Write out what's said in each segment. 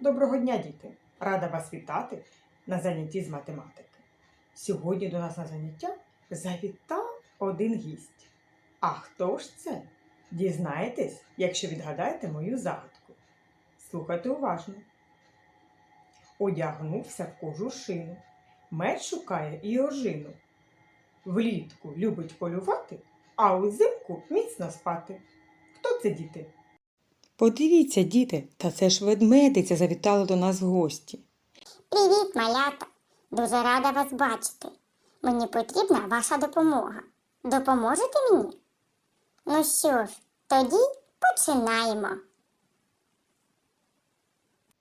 Доброго дня, діти! Рада вас вітати на занятті з математики. Сьогодні до нас на заняття завітав один гість. А хто ж це? Дізнаєтесь, якщо відгадаєте мою загадку. Слухайте уважно. Одягнувся в кожушину, меч шукає і ожину. Влітку любить полювати, а узимку міцно спати. Хто це діти? Подивіться, діти, та це ж ведмедиця завітала до нас в гості. Привіт, малята! Дуже рада вас бачити. Мені потрібна ваша допомога. Допоможете мені? Ну що ж, тоді починаємо.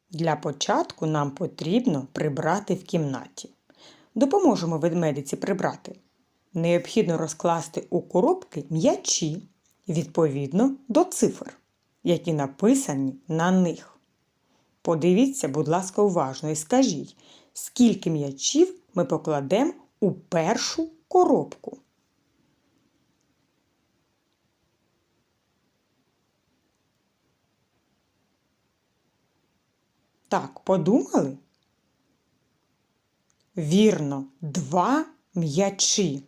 Для початку нам потрібно прибрати в кімнаті. Допоможемо ведмедиці прибрати. Необхідно розкласти у коробки м'ячі відповідно до цифр, які написані на них. Подивіться, будь ласка, уважно і скажіть, скільки м'ячів ми покладемо у першу коробку. Так, подумали? Вірно, два м'ячі.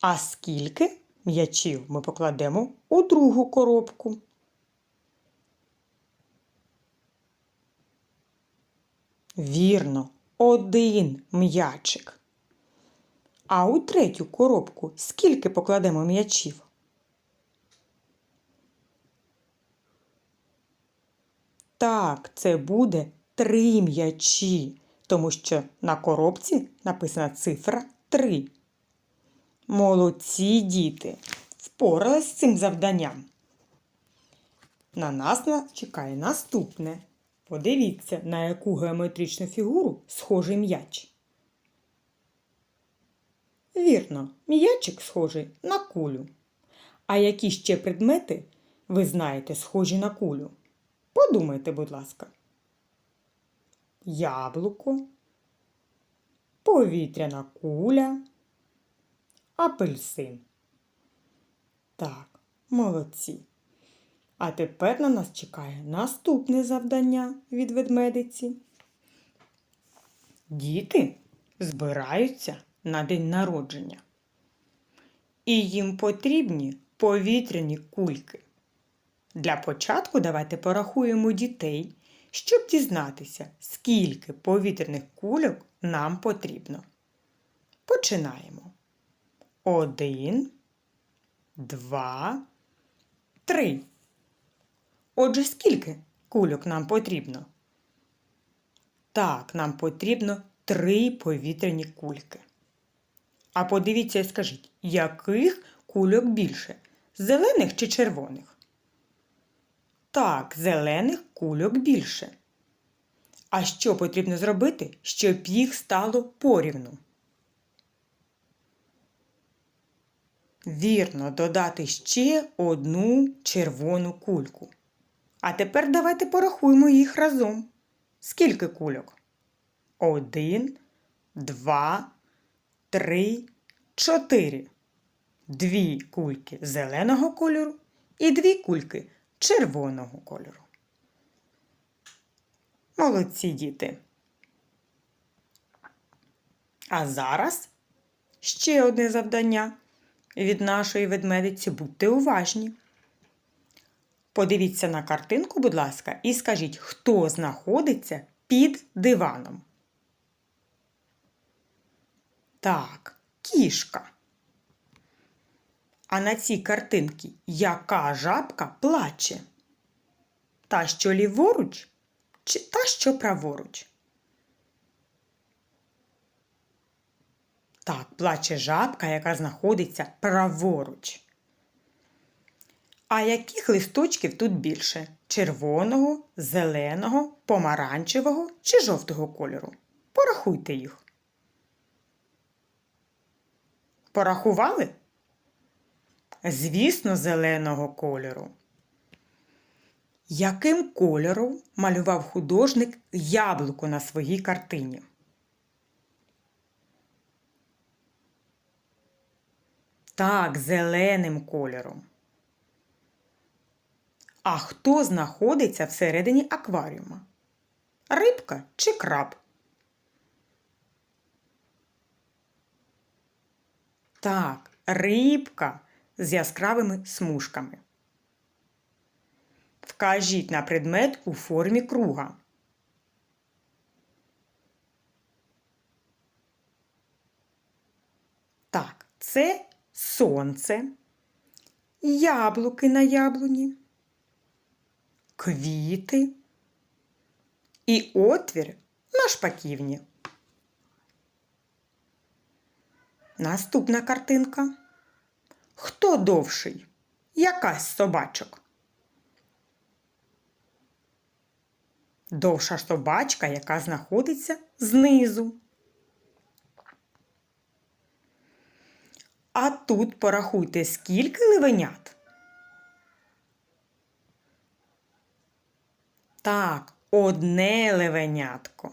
А скільки м'ячів ми покладемо у другу коробку? Вірно, один м'ячик. А у третю коробку скільки покладемо м'ячів? Так, це буде три м'ячі, тому що на коробці написана цифра 3. Молодці діти! Впорались з цим завданням. На нас чекає наступне. Подивіться, на яку геометричну фігуру схожий м'яч. Вірно, м'ячик схожий на кулю. А які ще предмети ви знаєте схожі на кулю? Подумайте, будь ласка. Яблуко, повітряна куля, апельсин. Так, молодці. А тепер на нас чекає наступне завдання від ведмедиці. Діти збираються на день народження. І їм потрібні повітряні кульки. Для початку давайте порахуємо дітей, щоб дізнатися, скільки повітряних кульок нам потрібно. Починаємо. Один, два, три. Отже, скільки кульок нам потрібно? Так, нам потрібно три повітряні кульки. А подивіться і скажіть, яких кульок більше? Зелених чи червоних? Так, зелених кульок більше. А що потрібно зробити, щоб їх стало порівну? Вірно, додати ще одну червону кульку. А тепер давайте порахуємо їх разом. Скільки кульок? Один, два, три, чотири. Дві кульки зеленого кольору і дві кульки червоного кольору. Молодці діти. А зараз ще одне завдання від нашої ведмедиці. Будьте уважні. Подивіться на картинку, будь ласка, і скажіть, хто знаходиться під диваном. Так, кішка. А на цій картинці яка жабка плаче? Та, що ліворуч, чи та, що праворуч? Так, плаче жабка, яка знаходиться праворуч. А яких листочків тут більше? Червоного, зеленого, помаранчевого чи жовтого кольору? Порахуйте їх. Порахували? Звісно, зеленого кольору. Яким кольором малював художник яблуко на своїй картині? Так, зеленим кольором. А хто знаходиться всередині акваріума? Рибка чи краб? Так, рибка з яскравими смужками. Вкажіть на предмет у формі круга. Так, це сонце, яблуки на яблуні, квіти і отвір на шпаківні. Наступна картинка. Хто довший? Якась собачок. Довша собачка, яка знаходиться знизу. А тут порахуйте, скільки ливенят. Так, одне ливенятко.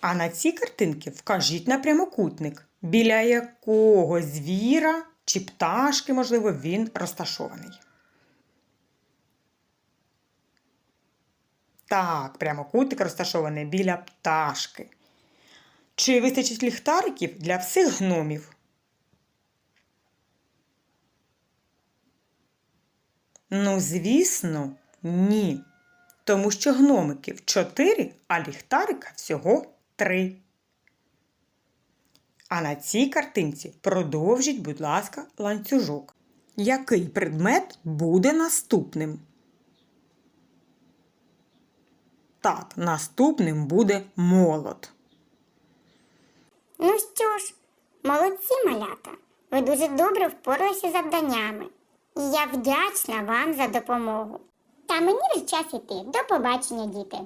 А на цій картинці вкажіть на прямокутник, біля якого звіра чи пташки, можливо, він розташований. Так, прямокутник розташований біля пташки. Чи вистачить ліхтариків для всіх гномів? Ну, звісно, ні. Тому що гномиків чотири, а ліхтарика всього три. А на цій картинці продовжіть, будь ласка, ланцюжок. Який предмет буде наступним? Так, наступним буде молот. Ну що ж, молодці малята. Ви дуже добре впоралися з завданнями. І я вдячна вам за допомогу. Та мені вже час іти. До побачення, діти.